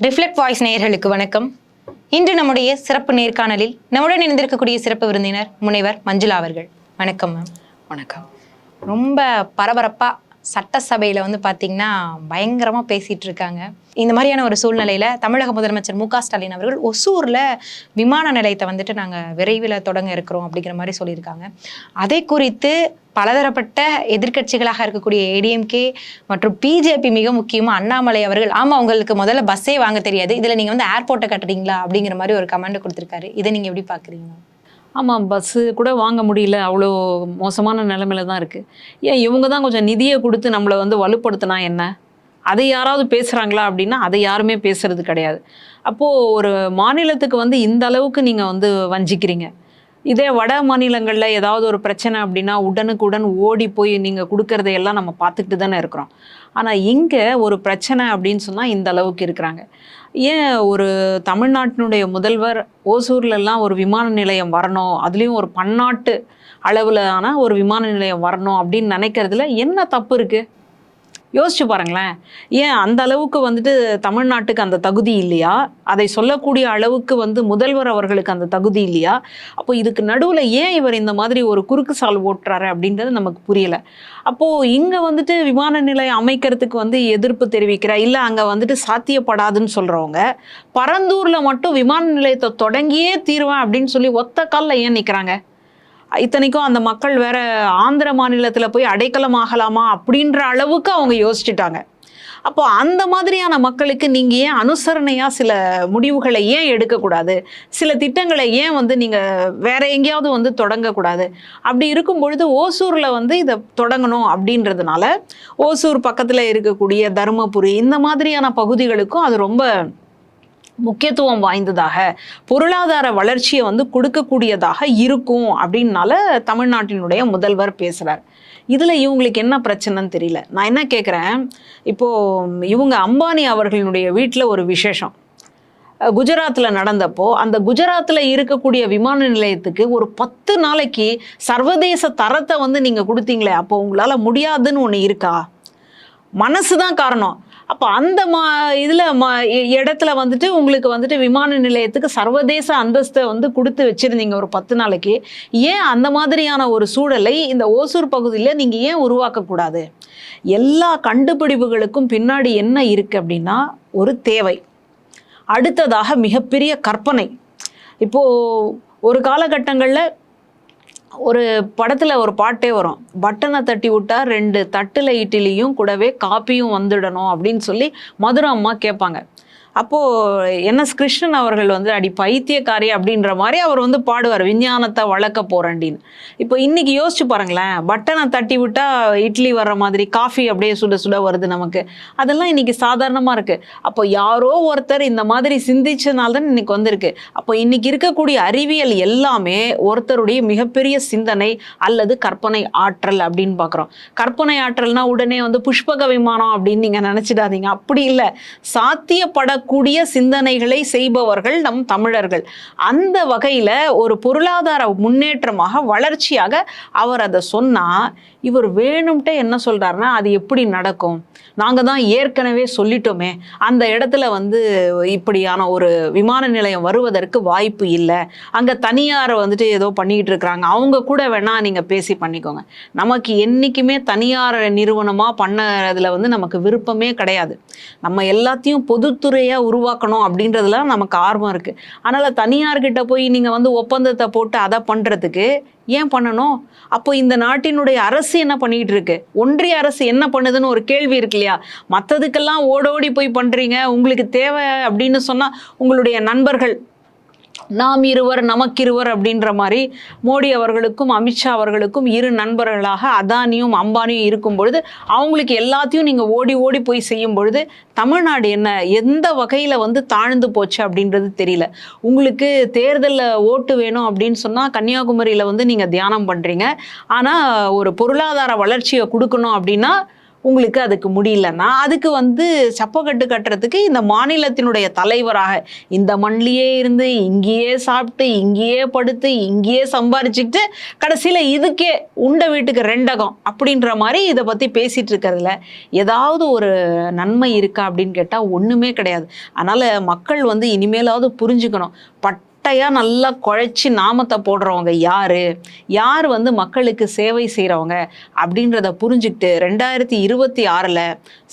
Reflect voice நேயர்களுக்கு வணக்கம். இன்று நம்முடைய சிறப்பு நேர்காணலில் நம்முடன் இணைந்திருக்கக்கூடிய சிறப்பு விருந்தினர் முனைவர் மஞ்சுளா அவர்கள். வணக்கம் மேம் வணக்கம். ரொம்ப பரபரப்பாக சட்டசபையில் வந்து பார்த்தீங்கன்னா பயங்கரமாக பேசிகிட்டு இருக்காங்க. இந்த மாதிரியான ஒரு சூழ்நிலையில் தமிழக முதலமைச்சர் மு ஸ்டாலின் அவர்கள் ஒசூரில் விமான நிலையத்தை வந்துட்டு நாங்கள் விரைவில் தொடங்க இருக்கிறோம் அப்படிங்கிற மாதிரி சொல்லியிருக்காங்க. அதை குறித்து பலதரப்பட்ட எதிர்க்கட்சிகளாக இருக்கக்கூடிய ஏடிஎம்கே மற்றும் பிஜேபி மிக முக்கியமாக அண்ணாமலை அவர்கள் ஆமாம் அவங்களுக்கு முதல்ல பஸ்ஸே வாங்க தெரியாது. இதில் நீங்கள் வந்து ஏர்போர்ட்டை கட்டுறீங்களா? அப்படிங்கிற மாதிரி ஒரு கமெண்ட் கொடுத்துருக்காரு. இதை நீங்கள் எப்படி பார்க்குறீங்க ஆமாம் பஸ்ஸு கூட வாங்க முடியல. அவ்வளோ மோசமான நிலமையில தான் இருக்குது ஏன் இவங்க தான் கொஞ்சம் நிதியை கொடுத்து நம்மளை வந்து வலுப்படுத்தினா என்ன? அதை யாராவது பேசுகிறாங்களா அப்படின்னா அதை யாருமே பேசுறது கிடையாது. அப்போது ஒரு மாநிலத்துக்கு வந்து இந்த அளவுக்கு நீங்கள் வந்து வஞ்சிக்கிறீங்க. இதே வட மாநிலங்களில் ஏதாவது ஒரு பிரச்சனை அப்படின்னா உடனுக்குடன் ஓடி போய் நீங்கள் கொடுக்கறதையெல்லாம் நம்ம பார்த்துக்கிட்டு தானே இருக்கிறோம். ஆனால் இங்கே ஒரு பிரச்சனை அப்படின்னு சொன்னால் இந்த அளவுக்கு இருக்கிறாங்க. ஏன் ஒரு தமிழ்நாட்டினுடைய முதல்வர் ஓசூர்லலாம் ஒரு விமான நிலையம் வரணும்? அதுலேயும் ஒரு பன்னாட்டு அளவிலான ஒரு விமான நிலையம் வரணும் அப்படின்னு நினைக்கிறதுல என்ன தப்பு இருக்குது யோசிச்சு பாருங்களேன். ஏன் அந்த அளவுக்கு வந்துட்டு தமிழ்நாட்டுக்கு அந்த தகுதி இல்லையா? அதை சொல்லக்கூடிய அளவுக்கு வந்து முதல்வர் அவர்களுக்கு அந்த தகுதி இல்லையா? அப்போ இதுக்கு நடுவில் ஏன் இவர் இந்த மாதிரி ஒரு குறுக்கு சால் ஓட்டுறாரு அப்படின்றது நமக்கு புரியலை. அப்போது இங்கே வந்துட்டு விமான நிலையம் அமைக்கிறதுக்கு வந்து எதிர்ப்பு தெரிவிக்கிறா? இல்லை அங்கே வந்துட்டு சாத்தியப்படாதுன்னு சொல்கிறவங்க பரந்தூரில் மட்டும் விமான நிலையத்தை தொடங்கியே தீருவேன் அப்படின்னு சொல்லி ஒத்த காலில் ஏன் நிற்கிறாங்க இத்தனைக்கும் அந்த மக்கள் வேற ஆந்திர மாநிலத்தில் போய் அடைக்கலம் ஆகலாமா அப்படின்ற அளவுக்கு அவங்க யோசிச்சுட்டாங்க. அப்போ அந்த மாதிரியான மக்களுக்கு நீங்கள் ஏன் அனுசரணையாக சில முடிவுகளை ஏன் எடுக்கக்கூடாது? சில திட்டங்களை ஏன் வந்து நீங்கள் வேற எங்கேயாவது வந்து தொடங்கக்கூடாது? அப்படி இருக்கும் பொழுது ஓசூரில் வந்து இதை தொடங்கணும் அப்படின்றதுனால ஓசூர் பக்கத்தில் இருக்கக்கூடிய தருமபுரி இந்த மாதிரியான பகுதிகளுக்கும் அது ரொம்ப முக்கியத்துவம் வாய்ந்ததாக பொருளாதார வளர்ச்சியை வந்து கொடுக்கக்கூடியதாக இருக்கும் அப்படின்னால தமிழ்நாட்டினுடைய முதல்வர் பேசுகிறார் இதில் இவங்களுக்கு என்ன பிரச்சனைன்னு தெரியல. நான் என்ன கேட்குறேன் இப்போது இவங்க அம்பானி அவர்களுடைய வீட்டில் ஒரு விசேஷம். குஜராத்தில் நடந்தப்போ அந்த குஜராத்தில் இருக்கக்கூடிய விமான நிலையத்துக்கு ஒரு பத்து நாளைக்கு சர்வதேச தரத்தை வந்து நீங்கள் கொடுத்தீங்களே அப்போ உங்களால் முடியாதுன்னு ஒன்று இருக்கா? மனசு தான் காரணம். அப்போ அந்த மா இதில் மா இ- இடத்துல வந்துட்டு உங்களுக்கு வந்துட்டு விமான நிலையத்துக்கு சர்வதேச அந்தஸ்தை வந்து கொடுத்து வச்சுருந்தீங்க ஒரு பத்து நாளைக்கு. ஏன் அந்த மாதிரியான ஒரு சூழலை இந்த ஓசூர் பகுதியில் நீங்கள் ஏன் உருவாக்கக்கூடாது எல்லா கண்டுபிடிப்புகளுக்கும் பின்னாடி என்ன இருக்குது அப்படின்னா ஒரு தேவை. அடுத்ததாக மிகப்பெரிய கற்பனை. இப்போது ஒரு காலகட்டங்களில் ஒரு படத்தில் ஒரு பாட்டே வரும். பட்டனை தட்டி விட்டா ரெண்டு தட்டில் இட்லியும் கூடவே காப்பியும் வந்துடணும் அப்படின்னு சொல்லி மதுரை அம்மா கேட்பாங்க. அப்போது என்எஸ் கிருஷ்ணன் அவர்கள் வந்து அடி பைத்தியக்காரி அப்படின்ற மாதிரி அவர் வந்து பாடுவார் விஞ்ஞானத்தை வளர்க்க போகிறேன்டின்னு இப்போ இன்னைக்கு யோசிச்சு பாருங்களேன் பட்டனை தட்டி விட்டா இட்லி வர்ற மாதிரி காஃபி அப்படியே சுட சுட வருது நமக்கு. அதெல்லாம் இன்னைக்கு சாதாரணமாக இருக்குது அப்போ யாரோ ஒருத்தர் இந்த மாதிரி சிந்திச்சனால தான் இன்னைக்கு வந்திருக்கு. அப்போ இன்னைக்கு இருக்கக்கூடிய அறிவியல் எல்லாமே ஒருத்தருடைய மிகப்பெரிய சிந்தனை அல்லது கற்பனை ஆற்றல் அப்படின்னு பார்க்குறோம் கற்பனை ஆற்றல்னால் உடனே வந்து புஷ்பக விமானம் அப்படின்னு நீங்கள் நினச்சிடாதீங்க. அப்படி இல்லை. சாத்தியப்பட சாத்தியப்படக்கூடிய சிந்தனைகளை செய்பவர்கள் நம் தமிழர்கள். அந்த வகையில் ஒரு பொருளாதார முன்னேற்றமாக வளர்ச்சியாக அவர் அதை சொன்னால் இவர் வேணும்ட்டே என்ன சொல்கிறாருன்னா அது எப்படி நடக்கும்? நாங்கள் தான் ஏற்கனவே சொல்லிட்டோமே அந்த இடத்துல வந்து இப்படியான ஒரு விமான நிலையம் வருவதற்கு வாய்ப்பு இல்லை. அங்கே தனியாரை வந்துட்டு ஏதோ பண்ணிக்கிட்டு இருக்கிறாங்க. அவங்க கூட வேணால் நீங்கள் பேசி பண்ணிக்கோங்க. நமக்கு என்றைக்குமே தனியார் நிறுவனமாக பண்ணதில் வந்து நமக்கு விருப்பமே கிடையாது. நம்ம எல்லாத்தையும் பொதுத்துறையாக உருவாக்கணும் அப்படின்றதுல நமக்கு ஆர்வம் இருக்குது அதனால் தனியார்கிட்ட போய் நீங்கள் வந்து ஒப்பந்தத்தை போட்டு அதை பண்ணுறதுக்கு ஏன் பண்ணணும்? அப்போ இந்த நாட்டினுடைய அரசு என்ன பண்ணிக்கிட்டு இருக்கு? ஒன்றிய அரசு என்ன பண்ணுதுன்னு ஒரு கேள்வி இருக்கு இல்லையா? மற்றதுக்கெல்லாம் ஓடோடி போய் பண்ணுறீங்க உங்களுக்கு தேவை அப்படின்னு சொன்னால் உங்களுடைய நண்பர்கள் நாம் இருவர் நமக்கிருவர் அப்படின்ற மாதிரி மோடி அவர்களுக்கும் அமித்ஷா அவர்களுக்கும் இரு நண்பர்களாக அதானியும் அம்பானியும் இருக்கும் பொழுது அவங்களுக்கு எல்லாத்தையும் நீங்கள் ஓடி ஓடி போய் செய்யும் பொழுது தமிழ்நாடு என்ன எந்த வகையில் வந்து தாழ்ந்து போச்சு அப்படின்றது தெரியல. உங்களுக்கு தேர்தலில் ஓட்டு வேணும் அப்படின்னு சொன்னால் கன்னியாகுமரியில் வந்து நீங்கள் தியானம் பண்ணுறீங்க ஆனால் ஒரு பொருளாதார வளர்ச்சியை கொடுக்கணும் அப்படின்னா உங்களுக்கு அதுக்கு முடியலன்னா அதுக்கு வந்து சப்பக்கட்டு கட்டுறதுக்கு இந்த மாநிலத்தினுடைய தலைவராக இந்த மண்ணிலேயே இருந்து இங்கேயே சாப்பிட்டு இங்கேயே படுத்து இங்கேயே சம்பாரிச்சுக்கிட்டு கடைசியில் இதுக்கே உண்ட வீட்டுக்கு ரெண்டகம் அப்படின்ற மாதிரி இதை பற்றி பேசிகிட்டு இருக்கிறதுல ஏதாவது ஒரு நன்மை இருக்கா அப்படின்னு கேட்டால் ஒன்றுமே கிடையாது. அதனால் மக்கள் வந்து இனிமேலாவது புரிஞ்சுக்கணும். பட் பட்டையாக நல்லா குழைச்சி நாமத்தை போடுறவங்க யார்? யார் வந்து மக்களுக்கு சேவை செய்கிறவங்க அப்படின்றத புரிஞ்சுக்கிட்டு ரெண்டாயிரத்தி இருபத்தி ஆறில்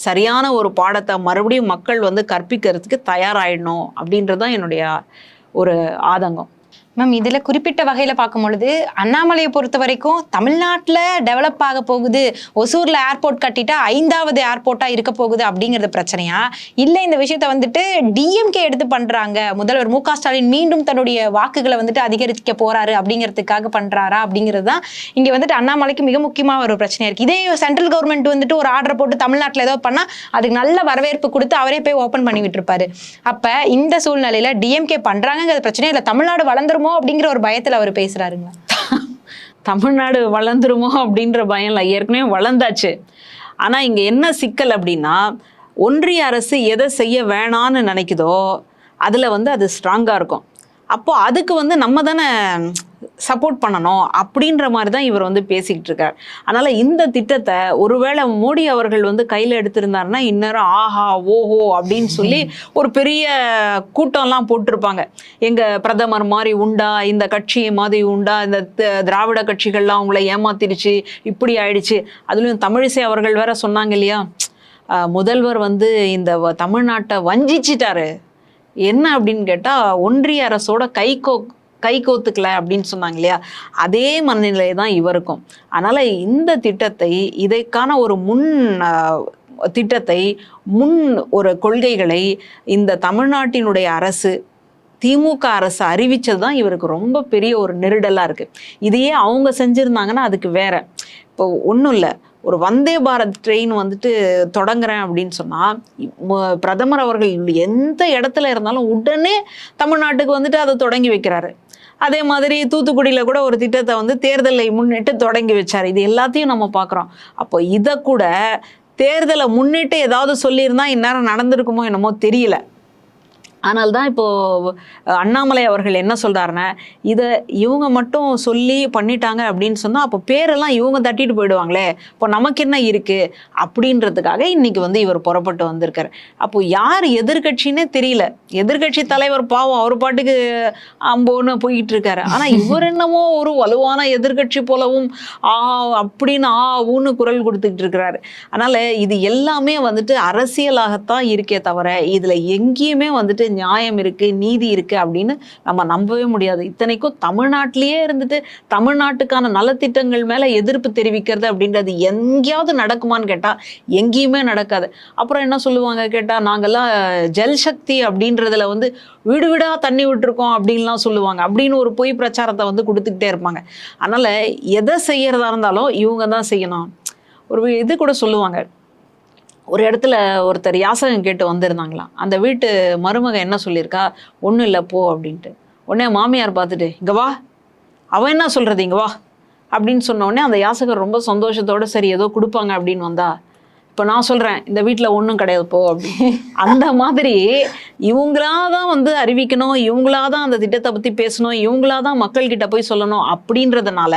சரியான ஒரு பாடத்தை மறுபடியும் மக்கள் வந்து கற்பிக்கிறதுக்கு தயாராகிடணும் அப்படின்றது தான் என்னுடைய ஒரு ஆதங்கம். மேம் இதில் குறிப்பிட்ட வகையில் பார்க்கும் பொழுது அண்ணாமலையை பொறுத்த வரைக்கும் தமிழ்நாட்டில் டெவலப் ஆக போகுது. ஒசூரில் ஏர்போர்ட் கட்டிட்டா ஐந்தாவது ஏர்போர்ட்டாக இருக்க போகுது அப்படிங்கிறது பிரச்சனையா? இல்லை இந்த விஷயத்த வந்துட்டு டிஎம்கே எடுத்து பண்ணுறாங்க முதல்வர் மு ஸ்டாலின் மீண்டும் தன்னுடைய வாக்குகளை வந்துட்டு அதிகரிக்க போகிறாரு அப்படிங்கிறதுக்காக பண்ணுறாரா அப்படிங்கிறது தான் இங்கே வந்துட்டு அண்ணாமலைக்கு மிக முக்கியமாக ஒரு பிரச்சனையாக இருக்குது இதே சென்ட்ரல் கவர்மெண்ட் வந்துட்டு ஒரு ஆர்டர் போட்டு தமிழ்நாட்டில் ஏதோ பண்ணால் அதுக்கு நல்ல வரவேற்பு கொடுத்து அவரே போய் ஓப்பன் பண்ணி விட்டுருப்பாரு. அப்போ இந்த சூழ்நிலையில் டிஎம்கே பண்ணுறாங்கங்கிற பிரச்சனை இல்லை தமிழ்நாடு வளர்ந்துருமோ அப்படிங்கிற ஒரு பயத்தில் அவர் பேசுகிறாருங்களா தமிழ்நாடு வளர்ந்துருமோ அப்படின்ற பயம் இல்லை ஏற்கனவே வளர்ந்தாச்சு. ஆனால் இங்கே என்ன சிக்கல் அப்படின்னா ஒன்றிய அரசு எதை செய்ய வேணான்னு நினைக்குதோ அதில் வந்து அது ஸ்ட்ராங்காக இருக்கும். அப்போது அதுக்கு வந்து நம்ம தானே சப்போர்ட் பண்ணணும் அப்படின்ற மாதிரி தான் இவர் வந்து பேசிக்கிட்டு இருக்கார். அதனால் இந்த திட்டத்தை ஒருவேளை மோடி அவர்கள் வந்து கையில் எடுத்திருந்தாருன்னா இந்நேரம் ஆஹா ஓஹோ அப்படின்னு சொல்லி ஒரு பெரிய கூட்டம்லாம் போட்டிருப்பாங்க. எங்கள் பிரதமர் மாதிரி உண்டா இந்த கட்சி மாதிரி உண்டா இந்த த- திராவிட கட்சிகள்லாம் அவங்கள ஏமாத்திருச்சு இப்படி ஆயிடுச்சு. அதுலேயும் தமிழிசை அவர்கள் வேற சொன்னாங்க இல்லையா? முதல்வர் வந்து இந்த வ- தமிழ்நாட்டை வஞ்சிச்சிட்டாரு. என்ன அப்படின்னு கேட்டால் ஒன்றிய அரசோட கைகோ கை கோத்துக்கல அப்படின்னு சொன்னாங்க இல்லையா? அதே மனநிலை தான் இவருக்கும். அதனால் இந்த திட்டத்தை இதைக்கான ஒரு முன் திட்டத்தை முன் ஒரு கொள்கைகளை இந்த தமிழ்நாட்டினுடைய அரசு திமுக அரசு அறிவித்தது தான் இவருக்கு ரொம்ப பெரிய ஒரு நெருடலாக இருக்குது இதையே அவங்க செஞ்சுருந்தாங்கன்னா அதுக்கு வேற. இப்போ ஒன்றும் இல்லை. ஒரு வந்தே பாரத் ட்ரெயின் வந்துட்டு தொடங்குறேன் அப்படின்னு சொன்னால் பிரதமர் அவர்கள் எந்த இடத்துல இருந்தாலும் உடனே தமிழ்நாட்டுக்கு வந்துட்டு அதை தொடங்கி வைக்கிறாரு. அதே மாதிரி தூத்துக்குடியில் கூட ஒரு திட்டத்தை வந்து தேர்தலை முன்னிட்டு தொடங்கி வச்சார். இது எல்லாத்தையும் நம்ம பார்க்குறோம் அப்போ இதை கூட தேர்தலை முன்னிட்டு ஏதாவது சொல்லியிருந்தா இந்நேரம் நடந்திருக்குமோ என்னமோ தெரியல. ஆனால் தான் இப்போது அண்ணாமலை அவர்கள் என்ன சொல்கிறாருன்னா இதை இவங்க மட்டும் சொல்லி பண்ணிட்டாங்க அப்படின்னு சொன்னால் அப்போ பேரெல்லாம் இவங்க தட்டிட்டு போயிடுவாங்களே இப்போ நமக்கு என்ன இருக்குது அப்படின்றதுக்காக இன்னைக்கு வந்து இவர் புறப்பட்டு வந்திருக்கார். அப்போ யார் எதிர்க்கட்சின்னே தெரியல. எதிர்க்கட்சி தலைவர் பாவம் அவர் பாட்டுக்கு அம்போன்னு போயிட்டு இருக்காரு ஆனால் இவர் என்னமோ ஒரு வலுவான எதிர்க்கட்சி போலவும் ஆ அப்படின்னு ஆ ஊன்னு குரல் கொடுத்துக்கிட்டு இருக்கிறாரு அதனால் இது எல்லாமே வந்துட்டு அரசியலாகத்தான் இருக்கே தவிர இதில் எங்கேயுமே வந்துட்டு நியாயம் இருக்குது நீதி இருக்குது அப்படின்னு நம்ம நம்பவே முடியாது. இத்தனைக்கும் தமிழ்நாட்டிலேயே இருந்துட்டு தமிழ்நாட்டுக்கான நலத்திட்டங்கள் மேலே எதிர்ப்பு தெரிவிக்கிறது அப்படின்றது எங்கேயாவது நடக்குமான்னு கேட்டால் எங்கேயுமே நடக்காது. அப்புறம் என்ன சொல்லுவாங்க கேட்டால் நாங்கள்லாம் ஜல்சக்தி அப்படின்றதுல வந்து வீடு வீடாக தண்ணி விட்டுருக்கோம் அப்படின்லாம் சொல்லுவாங்க. அப்படின்னு ஒரு பொய் பிரச்சாரத்தை வந்து கொடுத்துக்கிட்டே இருப்பாங்க. அதனால் எதை செய்யறதா இருந்தாலும் இவங்க தான் செய்யணும். ஒரு இது கூட சொல்லுவாங்க ஒரு இடத்துல ஒருத்தர் யாசகம் கேட்டு வந்திருந்தாங்களாம் அந்த வீட்டு மருமக என்ன சொல்லியிருக்கா? ஒன்றும் இல்லை போ அப்படின்ட்டு. உடனே மாமியார் பார்த்துட்டு இங்கே வா. அவன் என்ன சொல்கிறது இங்கே வா. அப்படின்னு சொன்ன உடனே அந்த யாசகர் ரொம்ப சந்தோஷத்தோடு சரி ஏதோ கொடுப்பாங்க அப்படின்னு வந்தா. இப்போ நான் சொல்கிறேன் இந்த வீட்டில் ஒன்றும் கிடையாது போ அப்படின்னு. அந்த மாதிரி இவங்களா தான் வந்து அறிவிக்கணும் இவங்களா தான் அந்த திட்டத்தை பற்றி பேசணும் இவங்களா தான் மக்கள்கிட்ட போய் சொல்லணும் அப்படின்றதுனால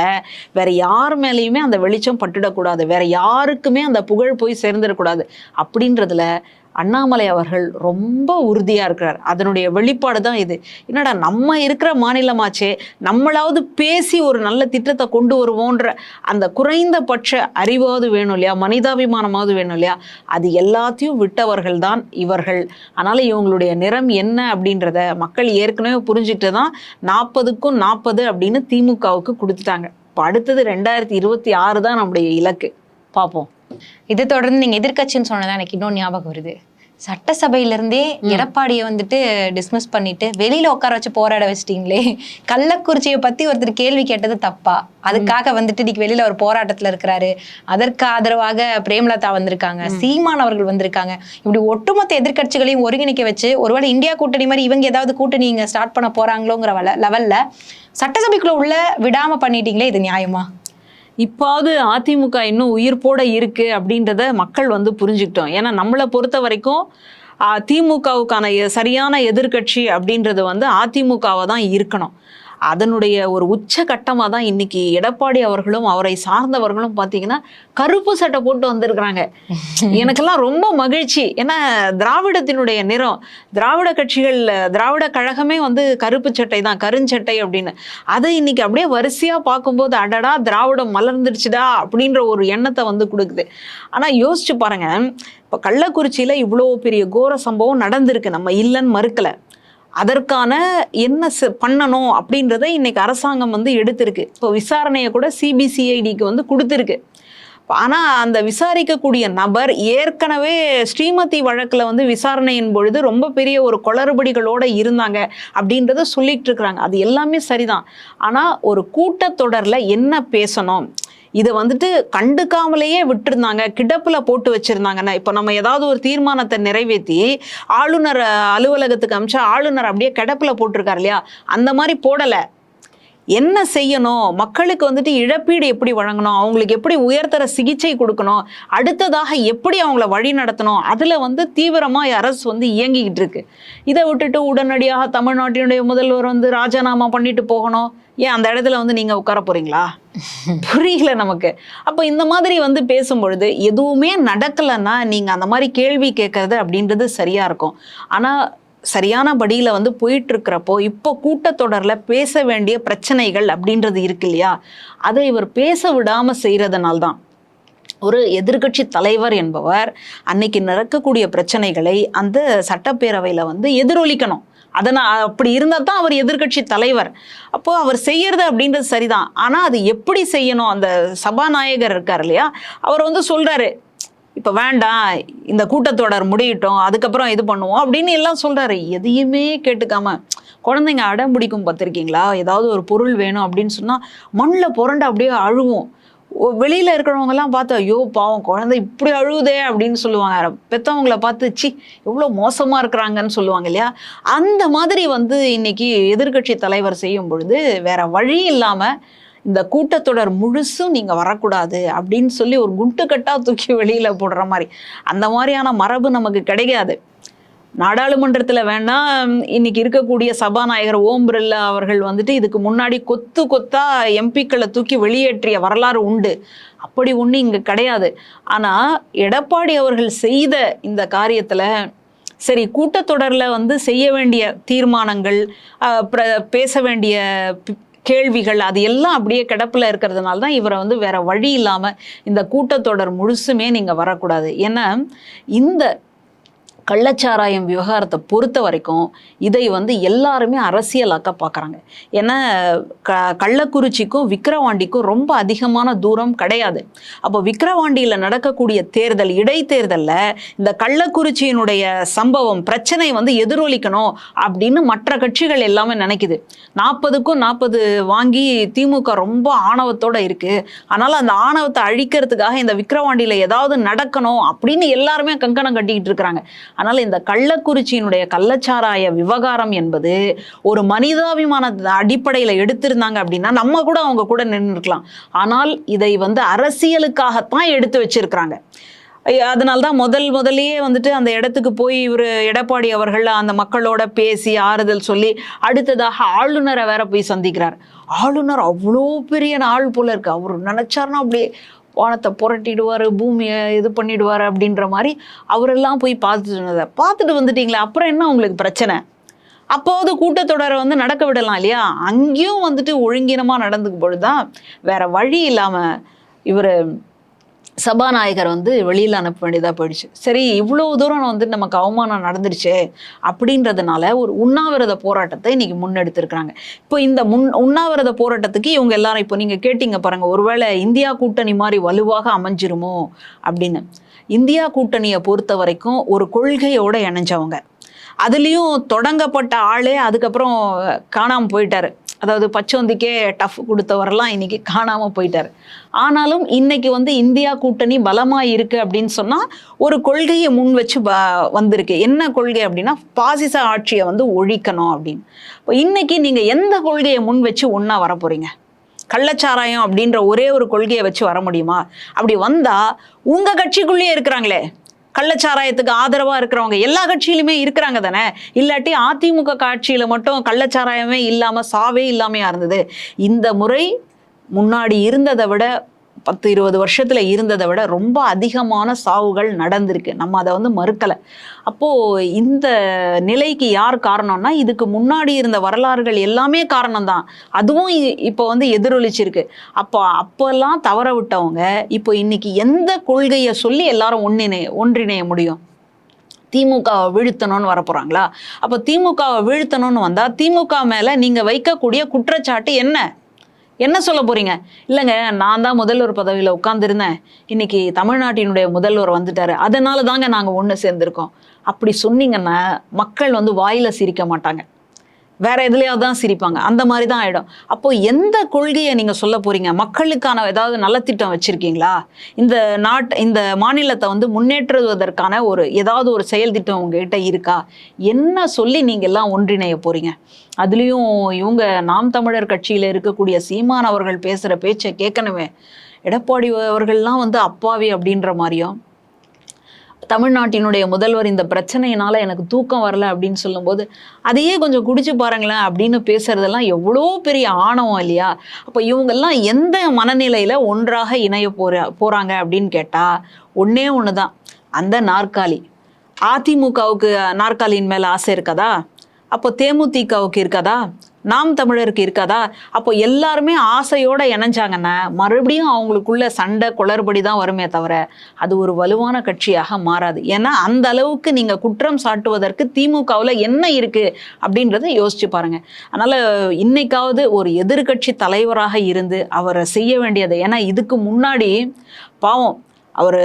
வேற யார் மேலேயுமே அந்த வெளிச்சம் பட்டுடக்கூடாது. வேற யாருக்குமே அந்த புகழ் போய் சேர்ந்துடக்கூடாது. அப்படின்றதுல அண்ணாமலை அவர்கள் ரொம்ப உறுதியாக இருக்கிறார். அதனுடைய வெளிப்பாடு தான் இது. என்னடா நம்ம இருக்கிற மாநிலமாச்சே நம்மளாவது பேசி ஒரு நல்ல திட்டத்தை கொண்டு வருவோன்ற அந்த குறைந்தபட்ச அறிவாவது வேணும் இல்லையா? மனிதாபிமானமாவது வேணும் இல்லையா? அது எல்லாத்தையும் விட்டவர்கள் தான் இவர்கள். அதனால் இவங்களுடைய நிறம் என்ன அப்படின்றத மக்கள் ஏற்கனவே புரிஞ்சுட்டு தான் நாற்பதுக்கும் நாற்பது அப்படின்னு திமுகவுக்கு கொடுத்துட்டாங்க. இப்போ அடுத்தது ரெண்டாயிரத்தி இருபத்தி ஆறு தான் நம்முடைய இலக்கு. பார்ப்போம். இது தொடர்ந்து நீங்க எதிர்க்கட்சின்னு சொன்னதான் எனக்கு இன்னொன்று ஞாபகம் வருது. சட்டசபையில இருந்தே எடப்பாடியை வந்துட்டு டிஸ்மிஸ் பண்ணிட்டு வெளியில உட்கார வச்சு போராட வச்சிட்டீங்களே. கள்ளக்குறிச்சியை பத்தி ஒருத்தர் கேள்வி கேட்டது தப்பா? அதுக்காக வந்துட்டு இன்னைக்கு வெளியில ஒரு போராட்டத்துல இருக்கிறாரு. அதற்கு ஆதரவாக பிரேமலதா வந்திருக்காங்க. சீமான் அவர்கள் வந்திருக்காங்க. இப்படி ஒட்டுமொத்த எதிர்க்கட்சிகளையும் ஒருங்கிணைக்க வச்சு ஒருவேளை இந்தியா கூட்டணி மாதிரி இவங்க ஏதாவது கூட்டணி இங்க ஸ்டார்ட் பண்ண போறாங்களோங்கிற லெவல்ல சட்டசபைக்குள்ள உள்ள விடாம பண்ணிட்டீங்களே இது நியாயமா? இப்பாவது அதிமுக இன்னும் உயிர்ப்போட இருக்கு அப்படின்றத மக்கள் வந்து புரிஞ்சுக்கிட்டோம். ஏன்னா நம்மளை பொறுத்த வரைக்கும் திமுகவுக்கான சரியான எதிர்க்கட்சி அப்படின்றது வந்து அதிமுகவை தான் இருக்கணும் அதனுடைய ஒரு உச்ச கட்டமாக தான் இன்னைக்கு எடப்பாடி அவர்களும் அவரை சார்ந்தவர்களும் பார்த்தீங்கன்னா கருப்பு சட்டை போட்டு வந்திருக்கிறாங்க. எனக்கெல்லாம் ரொம்ப மகிழ்ச்சி. ஏன்னா திராவிடத்தினுடைய நிறம் திராவிட கட்சிகள் திராவிட கழகமே வந்து கருப்பு சட்டை தான் கருஞ்சட்டை அப்படின்னு. அதை இன்னைக்கு அப்படியே வரிசையா பார்க்கும்போது அடடா திராவிடம் மலர்ந்துடுச்சுடா அப்படின்ற ஒரு எண்ணத்தை வந்து கொடுக்குது. ஆனா யோசிச்சு பாருங்க இப்போ கள்ளக்குறிச்சியில இவ்வளோ பெரிய கோர சம்பவம் நடந்திருக்கு. நம்ம இல்லைன்னு மறுக்கல. அதற்கான என்ன பண்ணணும் அப்படின்றத இன்னைக்கு அரசாங்கம் வந்து எடுத்திருக்கு. இப்போ விசாரணையை கூட சிபிசிஐடிக்கு வந்து கொடுத்துருக்கு. ஆனால் அந்த விசாரிக்கக்கூடிய நபர் ஏற்கனவே ஸ்ரீமதி வழக்கில் வந்து விசாரணையின் பொழுது ரொம்ப பெரிய ஒரு குளறுபடிகளோடு இருந்தாங்க அப்படின்றத சொல்லிட்டு இருக்கிறாங்க. அது எல்லாமே சரிதான். ஆனால் ஒரு கூட்டத்தொடரில் என்ன பேசணும்? இதை வந்துட்டு கண்டுக்காமலேயே விட்டுருந்தாங்க. கிடப்பில் போட்டு வச்சிருந்தாங்கன்னா இப்போ நம்ம ஏதாவது ஒரு தீர்மானத்தை நிறைவேற்றி ஆளுநர் அலுவலகத்துக்கு அமிச்சா ஆளுநர் அப்படியே கிடப்பில் போட்டிருக்காரு இல்லையா? அந்த மாதிரி போடலை. என்ன செய்யணும்? மக்களுக்கு வந்துட்டு இழப்பீடு எப்படி வழங்கணும்? அவங்களுக்கு எப்படி உயர்தர சிகிச்சை கொடுக்கணும்? அடுத்ததாக எப்படி அவங்கள வழி நடத்தணும்? அதில் வந்து தீவிரமாக அரசு வந்து இயங்கிக்கிட்டு இருக்கு. இதை விட்டுட்டு உடனடியாக தமிழ்நாட்டினுடைய முதல்வர் வந்து ராஜினாமா பண்ணிட்டு போகணும். ஏன் அந்த இடத்துல வந்து நீங்கள் உட்கார போறீங்களா? புரியல நமக்கு. அப்போ இந்த மாதிரி வந்து பேசும்பொழுது எதுவுமே நடக்கலைன்னா நீங்கள் அந்த மாதிரி கேள்வி கேட்கறது அப்படின்றது சரியாக இருக்கும். ஆனால் சரியான படியில் வந்து போயிட்டு இருக்கிறப்போ இப்போ கூட்டத்தொடரில் பேச வேண்டிய பிரச்சனைகள் அப்படின்றது இருக்கு இல்லையா? அதை இவர் பேச விடாமல் செய்கிறதுனால்தான் ஒரு எதிர்க்கட்சி தலைவர் என்பவர் அன்னைக்கு நடக்கக்கூடிய பிரச்சனைகளை அந்த சட்டப்பேரவையில் வந்து எதிரொலிக்கணும். அதனால் அப்படி இருந்தால் தான் அவர் எதிர்க்கட்சி தலைவர். அப்போது அவர் செய்யறது அப்படின்றது சரிதான். ஆனால் அது எப்படி செய்யணும்? அந்த சபாநாயகர் இருக்கார் இல்லையா? அவர் வந்து சொல்கிறாரு இப்போ வேண்டாம் இந்த கூட்டத்தொடர் முடியட்டும் அதுக்கப்புறம் இது பண்ணுவோம் அப்படின்னு எல்லாம் சொல்கிறாரு எதையுமே கேட்டுக்காம குழந்தைங்க அடம் பிடிக்கும் பார்த்துருக்கீங்களா? ஏதாவது ஒரு பொருள் வேணும் அப்படின்னு சொன்னால் மண்ணில் புரண்டு அப்படியே அழுவும். வெளியில் வெளியில இருக்கிறவங்க பார்த்து ஐயோ பாவம் குழந்தை இப்படி அழுகுதே அப்படின்னு சொல்லுவாங்க. பெற்றவங்கள பார்த்து சி எவ்வளோ மோசமாக இருக்கிறாங்கன்னு சொல்லுவாங்க இல்லையா? அந்த மாதிரி வந்து இன்னைக்கு எதிர்க்கட்சி தலைவர் செய்யும் பொழுது வேற வழி இல்லாமல் இந்த கூட்டத்தொடர் முழுசும் நீங்கள் வரக்கூடாது அப்படின்னு சொல்லி ஒரு குண்டுக்கட்டாக தூக்கி வெளியில் போடுற மாதிரி. அந்த மாதிரியான மரபு நமக்கு கிடைக்காது. நாடாளுமன்றத்தில் வேணால் இன்னைக்கு இருக்கக்கூடிய சபாநாயகர் ஓம் பிர்லா அவர்கள் வந்துட்டு இதுக்கு முன்னாடி கொத்து கொத்தா எம்பிக்களை தூக்கி வெளியேற்றிய வரலாறு உண்டு. அப்படி ஒன்று இங்கே கிடையாது. ஆனால் எடப்பாடி அவர்கள் செய்த இந்த காரியத்தில் சரி கூட்டத்தொடரில் வந்து செய்ய வேண்டிய தீர்மானங்கள் பிர- பேச வேண்டிய பி- கேள்விகள் அது எல்லாம் அப்படியே கிடப்பில் இருக்கிறதுனால தான் இவரை வந்து வேற வழி இல்லாமல் இந்த கூட்டத்தொடர் முழுசுமே நீங்கள் வரக்கூடாது. ஏன்னா இந்த கள்ளச்சாராயம் விவகாரத்தை பொறுத்த வரைக்கும் இதை வந்து எல்லாருமே அரசியலாக்க பார்க்குறாங்க ஏன்னா க கள்ளக்குறிச்சிக்கும் விக்கிரவாண்டிக்கும் ரொம்ப அதிகமான தூரம் கிடையாது. அப்போ விக்கிரவாண்டியில் நடக்கக்கூடிய தேர்தல் இடைத்தேர்தலில் இந்த கள்ளக்குறிச்சியினுடைய சம்பவம் பிரச்சனை வந்து எதிரொலிக்கணும் அப்படின்னு மற்ற கட்சிகள் எல்லாமே நினைக்குது. நாற்பதுக்கும் நாற்பது வாங்கி திமுக ரொம்ப ஆணவத்தோட இருக்குது அதனால் அந்த ஆணவத்தை அழிக்கிறதுக்காக இந்த விக்கிரவாண்டியில் ஏதாவது நடக்கணும் அப்படின்னு எல்லாருமே கங்கணம் கட்டிக்கிட்டு இருக்கிறாங்க. ஆனால் இந்த கள்ளக்குறிச்சியினுடைய கள்ளச்சாராய விவகாரம் என்பது ஒரு மனிதாபிமான அடிப்படையில் எடுத்திருந்தாங்க அப்படின்னா நம்ம கூட அவங்க கூட நின்றுருக்கலாம் ஆனால் இதை வந்து அரசியலுக்காகத்தான் எடுத்து வச்சிருக்கிறாங்க. அதனால்தான் முதல் முதல்லயே வந்துட்டு அந்த இடத்துக்கு போய் இவர் எடப்பாடி அவர்கள் அந்த மக்களோட பேசி ஆறுதல் சொல்லி அடுத்ததாக ஆளுநரை வேற போய் சந்திக்கிறார். ஆளுநர் அவ்வளோ பெரிய ஆள் போல இருக்கு. அவர் நினைச்சாருன்னா அப்படியே வானத்தை புரட்டிடுவார் பூமியை இது பண்ணிடுவார் அப்படின்ற மாதிரி அவரெல்லாம் போய் பார்த்துட்டு இருந்ததை. பார்த்துட்டு வந்துட்டீங்களே அப்புறம் என்ன உங்களுக்கு பிரச்சனை? அப்போது கூட்டத்தொடரை வந்து நடக்க விடலாம் இல்லையா? அங்கேயும் வந்துட்டு ஒழுங்கினமாக நடந்துக்கும் பொழுதுதான் வேறு வழி இல்லாமல் இவர் சபாநாயகர் வந்து வெளியில் அனுப்ப வேண்டியதாக போயிடுச்சு. சரி இவ்வளோ தூரம் வந்து நமக்கு அவமானம் நடந்துருச்சே அப்படின்றதுனால ஒரு உண்ணாவிரத போராட்டத்தை இன்னைக்கு முன்னெடுத்திருக்கிறாங்க. இப்போ இந்த முன் உண்ணாவிரத போராட்டத்துக்கு இவங்க எல்லாரும் இப்போ நீங்கள் கேட்டிங்க பாருங்கள் ஒருவேளை இந்தியா கூட்டணி மாதிரி வலுவாக அமைஞ்சிருமோ அப்படின்னு. இந்தியா கூட்டணியை பொறுத்த வரைக்கும் ஒரு கொள்கையோடு இணைஞ்சவங்க. அதுலேயும் தொடங்கப்பட்ட ஆளே அதுக்கப்புறம் காணாமல் போயிட்டாரு. அதாவது பச்சோந்திக்கே டஃப் கொடுத்தவரெல்லாம் இன்னைக்கு காணாமல் போயிட்டார். ஆனாலும் இன்னைக்கு வந்து இந்தியா கூட்டணி பலமாக இருக்கு அப்படின்னு சொன்னால் ஒரு கொள்கையை முன் வச்சு ப வந்திருக்கு. என்ன கொள்கை அப்படின்னா பாசிச ஆட்சியை வந்து ஒழிக்கணும் அப்படின்னு. இப்போ இன்னைக்கு நீங்கள் எந்த கொள்கையை முன் வச்சு ஒன்றா வர போகிறீங்க கள்ளச்சாராயம் அப்படின்ற ஒரே ஒரு கொள்கையை வச்சு வர முடியுமா? அப்படி வந்தால் உங்கள் கட்சிக்குள்ளேயே இருக்கிறாங்களே. கள்ளச்சாராயத்துக்கு ஆதரவா இருக்கிறவங்க எல்லா கட்சியிலுமே இருக்கிறாங்க தானே? இல்லாட்டி அதிமுக காட்சியில மட்டும் கள்ளச்சாராயமே இல்லாம சாவே இல்லாமையா இருந்தது. இந்த முறை முன்னாடி இருந்ததை விட பத்து இருபது வருஷத்தில் இருந்ததை விட ரொம்ப அதிகமான சாவுகள் நடந்திருக்கு. நம்ம அதை வந்து மறுக்கலை. அப்போது இந்த நிலைக்கு யார் காரணம்னா இதுக்கு முன்னாடி இருந்த வரலாறுகள் எல்லாமே காரணம்தான். அதுவும் இ- இப்போ வந்து எதிரொலிச்சிருக்கு. அப்போ அப்போல்லாம் தவற விட்டவங்க இப்போ இன்னைக்கு எந்த கொள்கையை சொல்லி எல்லாரும் ஒன்றிணைய ஒன்றிணைய முடியும்? திமுகவை வீழ்த்தணும்னு வரப்போகிறாங்களா அப்போ திமுகவை வீழ்த்தணும்னு வந்தால் திமுக மேலே நீங்கள் வைக்கக்கூடிய குற்றச்சாட்டு என்ன? என்ன சொல்ல போறீங்க? இல்லைங்க நான் தான் முதல்வர் பதவியில் உட்காந்துருந்தேன் இன்னைக்கு தமிழ்நாட்டினுடைய முதல்வர் வந்துட்டாரு. அதனால தாங்க நாங்கள் ஒன்று சேர்ந்துருக்கோம். அப்படி சொன்னீங்கன்னா மக்கள் வந்து வாயில சிரிக்க மாட்டாங்க. வேற எதுலையாவது தான் சிரிப்பாங்க. அந்த மாதிரி தான் ஆகிடும் அப்போ எந்த கொள்கையை நீங்கள் சொல்ல போறீங்க? மக்களுக்கான ஏதாவது நலத்திட்டம் வச்சுருக்கீங்களா? இந்த நாட் இந்த மாநிலத்தை வந்து முன்னேற்றுவதற்கான ஒரு ஏதாவது ஒரு செயல் திட்டம் உங்ககிட்ட இருக்கா? என்ன சொல்லி நீங்கள் எல்லாம் ஒன்றிணைய போறீங்க? அதுலேயும் இவங்க நாம் தமிழர் கட்சியில் இருக்கக்கூடிய சீமான் அவர்கள் பேசுகிற பேச்சை கேட்கணுமே. எடப்பாடி அவர்கள்லாம் வந்து அப்பாவி அப்படின்ற மாதிரியும் தமிழ்நாட்டினுடைய முதல்வர் இந்த பிரச்சனையினால எனக்கு தூக்கம் வரல அப்படின்னு சொல்லும்போது அதையே கொஞ்சம் குடிச்சு பாருங்களேன் அப்படின்னு பேசுறதெல்லாம் எவ்வளோ பெரிய ஆணவம் இல்லையா? அப்போ இவங்கெல்லாம் எந்த மனநிலையில ஒன்றாக இணைய போற போறாங்க அப்படின்னு கேட்டா ஒன்றே ஒன்று தான் அந்த நாற்காலி. அதிமுகவுக்கு நாற்காலியின் மேல ஆசை இருக்கதா? அப்போ தேமுதிகவுக்கு இருக்கதா? நாம் தமிழருக்கு இருக்காதா? அப்போ எல்லாருமே ஆசையோடு இணைஞ்சாங்கன்னா மறுபடியும் அவங்களுக்குள்ள சண்டை குளறுபடி தான் வருமே தவிர அது ஒரு வலுவான கட்சியாக மாறாது. ஏன்னா அந்த அளவுக்கு நீங்கள் குற்றம் சாட்டுவதற்கு திமுகவில் என்ன இருக்குது அப்படின்றத யோசிச்சு பாருங்க. அதனால் இன்னைக்காவது ஒரு எதிர்க்கட்சி தலைவராக இருந்து அவரை செய்ய வேண்டியது ஏன்னா இதுக்கு முன்னாடி பாவம் அவர்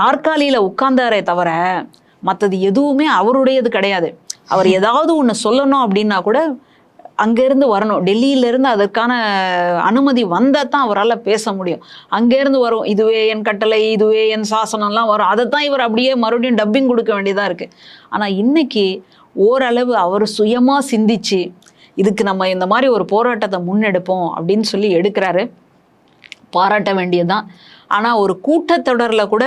நாற்காலியில் உட்கார்ந்தாரே தவிர மற்றது எதுவுமே அவருடையது கிடையாது. அவர் ஏதாவது ஒன்று சொல்லணும் அப்படின்னா கூட அங்கேருந்து வரணும். டெல்லியிலேருந்து அதற்கான அனுமதி வந்தால் தான் அவரால் பேச முடியும். அங்கேருந்து வரும். இதுவே என் கட்டளை இதுவே என் சாசனம்லாம் வரும். அதை தான் இவர் அப்படியே மறுபடியும் டப்பிங் கொடுக்க வேண்டியதாக இருக்குது ஆனால் இன்னைக்கு ஓரளவு அவர் சுயமாக சிந்திச்சு இதுக்கு நம்ம இந்த மாதிரி ஒரு போராட்டத்தை முன்னெடுப்போம் அப்படின்னு சொல்லி எடுக்கிறாரு. பாராட்ட வேண்டியதுதான். ஆனால் ஒரு கூட்டத்தொடரில் கூட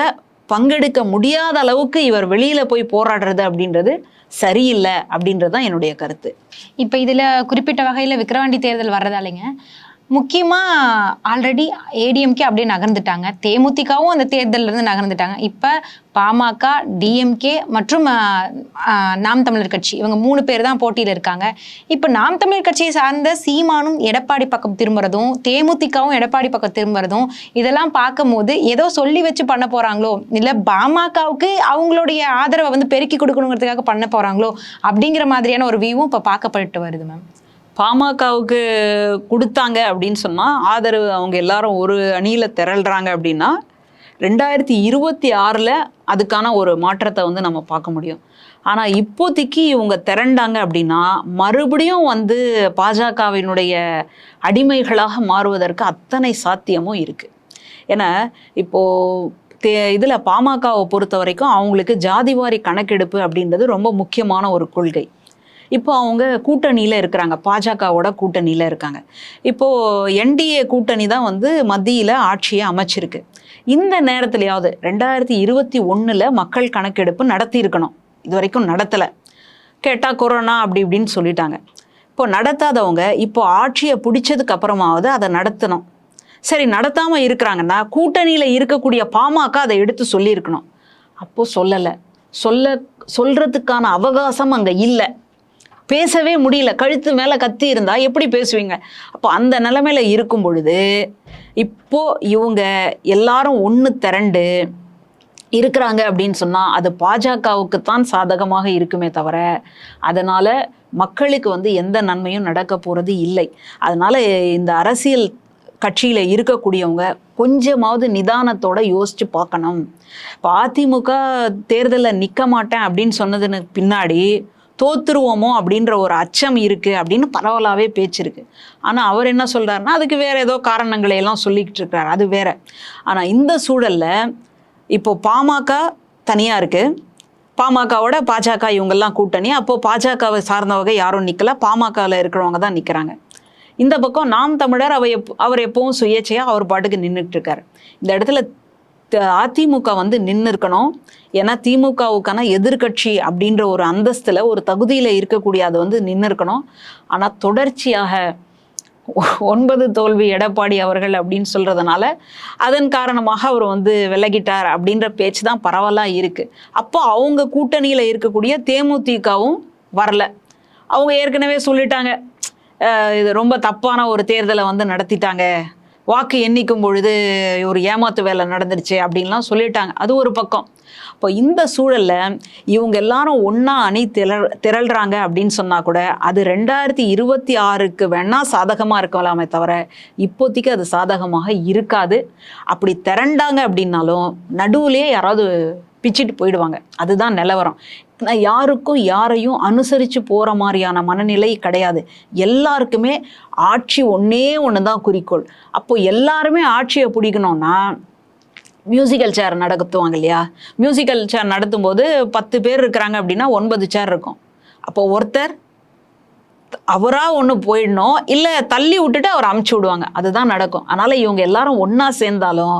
பங்கெடுக்க முடியாத அளவுக்கு இவர் வெளியில் போய் போராடுறது அப்படின்றது சரியில்லை அப்படின்றது தான் என்னுடைய கருத்து. இப்போ இதில் குறிப்பிட்ட வகையில் விக்கிரவாண்டி தேர்தல் வர்றதாலேங்க முக்கியமாக ஆல்ரெடி ஏடிஎம்கே அப்படியே நகர்ந்துட்டாங்க. தேமுதிகவும் அந்த தேர்தலிருந்து நகர்ந்துட்டாங்க. இப்போ பாமக டிஎம்கே மற்றும் நாம் தமிழர் கட்சி. இவங்க மூணு பேர் தான் போட்டியில் இருக்காங்க. இப்போ நாம் தமிழர் கட்சியை சார்ந்த சீமானும் எடப்பாடி பக்கம் திரும்புறதும் தேமுதிகவும் எடப்பாடி பக்கம் திரும்புறதும் இதெல்லாம் பார்க்கும்போது ஏதோ சொல்லி வச்சு பண்ண போகிறாங்களோ இல்லை பாமகவுக்கு அவங்களுடைய ஆதரவை வந்து பெருக்கி கொடுக்கணுங்கிறதுக்காக பண்ண போகிறாங்களோ அப்படிங்கிற மாதிரியான ஒரு வியூவும் இப்போ பார்க்கப்பட்டு வருது மேம் பாமகவுக்கு கொடுத்தாங்க அப்படின்னு சொன்னால் ஆதரவு அவங்க எல்லாரும் ஒரு அணியில் திரள்றாங்க அப்படின்னா ரெண்டாயிரத்தி இருபத்தி ஆறில் அதுக்கான ஒரு மாற்றத்தை வந்து நம்ம பார்க்க முடியும். ஆனால் இப்போதைக்கு இவங்க திரண்டாங்க அப்படின்னா மறுபடியும் வந்து பாஜகவினுடைய அடிமைகளாக மாறுவதற்கு அத்தனை சாத்தியமும் இருக்குது ஏன்னா இப்போது தே இதில் பாமகவை பொறுத்த வரைக்கும் அவங்களுக்கு ஜாதிவாரி கணக்கெடுப்பு அப்படின்றது ரொம்ப முக்கியமான ஒரு கொள்கை. இப்போ அவங்க கூட்டணியில் இருக்கிறாங்க. பாஜகவோட கூட்டணியில் இருக்காங்க. இப்போது என்டிஏ கூட்டணி தான் வந்து மத்தியில் ஆட்சியை அமைச்சிருக்கு. இந்த நேரத்துலையாவது ரெண்டாயிரத்தி இருபத்தி ஒன்றில் மக்கள் கணக்கெடுப்பு நடத்தியிருக்கணும். இது வரைக்கும் நடத்தலை. கேட்டால் கொரோனா அப்படி இப்படின்னு சொல்லிட்டாங்க. இப்போ நடத்தாதவங்க இப்போ ஆட்சியை பிடிச்சதுக்கு அப்புறமாவது அதை நடத்தணும். சரி நடத்தாமல் இருக்கிறாங்கன்னா கூட்டணியில் இருக்கக்கூடிய பாமக அதை எடுத்து சொல்லியிருக்கணும். அப்போது சொல்லலை. சொல்ல சொல்கிறதுக்கான அவகாசம் அங்கே இல்லை. பேசவே முடியல. கழுத்து மேலே கத்தி இருந்தால் எப்படி பேசுவீங்க? அப்போ அந்த நிலைமையில இருக்கும் பொழுது இப்போது இவங்க எல்லாரும் ஒன்று திரண்டு இருக்கிறாங்க அப்படின்னு சொன்னால் அது பாஜகவுக்கு தான் சாதகமாக இருக்குமே தவிர அதனால் மக்களுக்கு வந்து எந்த நன்மையும் நடக்க போகிறது இல்லை. அதனால் இந்த அரசியல் கட்சியில் இருக்கக்கூடியவங்க கொஞ்சமாவது நிதானத்தோட யோசித்து பார்க்கணும். இப்போ அதிமுக தேர்தலில் நிற்க மாட்டேன் அப்படின்னு சொன்னதுன்னு பின்னாடி தோத்துருவோமோ அப்படின்ற ஒரு அச்சம் இருக்குது அப்படின்னு பரவலாகவே பேச்சிருக்கு ஆனால் அவர் என்ன சொல்கிறாருன்னா அதுக்கு வேறு ஏதோ காரணங்களை எல்லாம் சொல்லிக்கிட்டு இருக்கிறார் அது வேற. ஆனால் இந்த சூழலில் இப்போ பாமக தனியாக இருக்குது பாமகவோட பாஜக இவங்கெல்லாம் கூட்டணி. அப்போது பாஜகவை சார்ந்தவங்க யாரும் நிற்கல பாமகவில் இருக்கிறவங்க தான் நிற்கிறாங்க இந்த பக்கம் நாம் தமிழர் அவர் எப் அவர் எப்பவும் சுயேச்சையாக அவர் பாட்டுக்கு நின்றுட்டு இருக்கார். இந்த இடத்துல அதிமுக வந்து நின்று இருக்கணும் ஏன்னா திமுகவுக்கான எதிர்க்கட்சி அப்படின்ற ஒரு அந்தஸ்தில் ஒரு தகுதியில் இருக்கக்கூடிய அது வந்து நின்று இருக்கணும் ஆனால் தொடர்ச்சியாக ஒ- ஒன்பது தோல்வி எடப்பாடி அவர்கள் அப்படின்னு சொல்கிறதுனால அதன் காரணமாக அவர் வந்து விலகிட்டார் அப்படின்ற பேச்சு தான் பரவலாக இருக்குது அப்போ அவங்க கூட்டணியில் இருக்கக்கூடிய தேமுதிகவும் வரல. அவங்க ஏற்கனவே சொல்லிட்டாங்க. இது ரொம்ப தப்பான ஒரு தேர்தலை வந்து நடத்திட்டாங்க. வாக்கு எண்ணிக்கும் பொழுது ஒரு ஏமாத்து வேலை நடந்துருச்சு அப்படின்லாம் சொல்லிட்டாங்க. அது ஒரு பக்கம். இப்போ இந்த சூழலில் இவங்க எல்லாரும் ஒன்றா அணி திரள் திரள்றாங்க அப்படின்னு சொன்னால் கூட அது ரெண்டாயிரத்தி இருபத்தி ஆறுக்கு வேணால் சாதகமாக இருக்கலாமே தவிர இப்போதைக்கு அது சாதகமாக இருக்காது. அப்படி திரண்டாங்க அப்படின்னாலும் நடுவுலேயே யாராவது பிச்சுட்டு போயிடுவாங்க. அதுதான் நிலவரம். நான் யாருக்கும் யாரையும் அனுசரித்து போகிற மாதிரியான மனநிலை கிடையாது. எல்லாருக்குமே ஆட்சி ஒன்றே ஒன்று தான் குறிக்கோள். அப்போ எல்லாருமே ஆட்சியை பிடிக்கணும்னா மியூசிக்கல் சேர் நடத்துவாங்க இல்லையா? மியூசிக்கல் சேர் நடத்தும்போது பத்து பேர் இருக்கிறாங்க அப்படின்னா ஒன்பது சேர் இருக்கும். அப்போ ஒருத்தர் அவராக ஒன்று போயிடணும் இல்லை தள்ளி விட்டுட்டு அவர் அமுச்சு விடுவாங்க. அதுதான் நடக்கும். அதனால் இவங்க எல்லாரும் ஒன்றா சேர்ந்தாலும்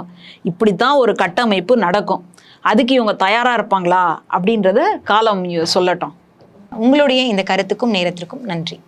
இப்படி தான் ஒரு கட்டமைப்பு நடக்கும். அதுக்கு இவங்க தயாராக இருப்பாங்களா அப்படின்றத காலம் சொல்லட்டும். உங்களுடைய இந்த கருத்துக்கும் நேரத்திற்கும் நன்றி.